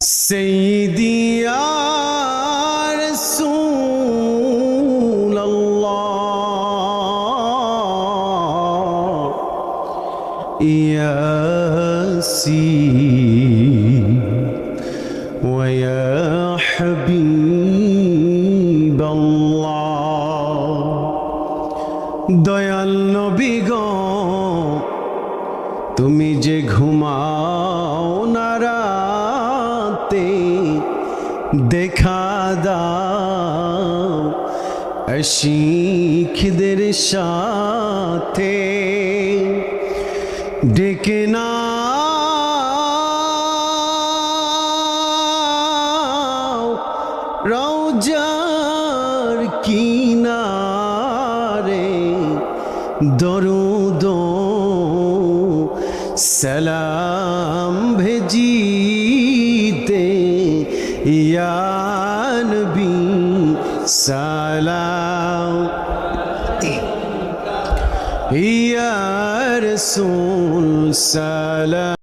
سيدي يا رسول الله يا سيدي ويا حبيب الله দয়াল নবী গো তুমি যে ঘুমাও না রাতে দেখা দাও শিখদের সাথে ডেকে না রৌজার কিনারে দরুদ সালাম ভেজিতে ইয়ানবি সালাম। ইয়ার রসুল সালাম।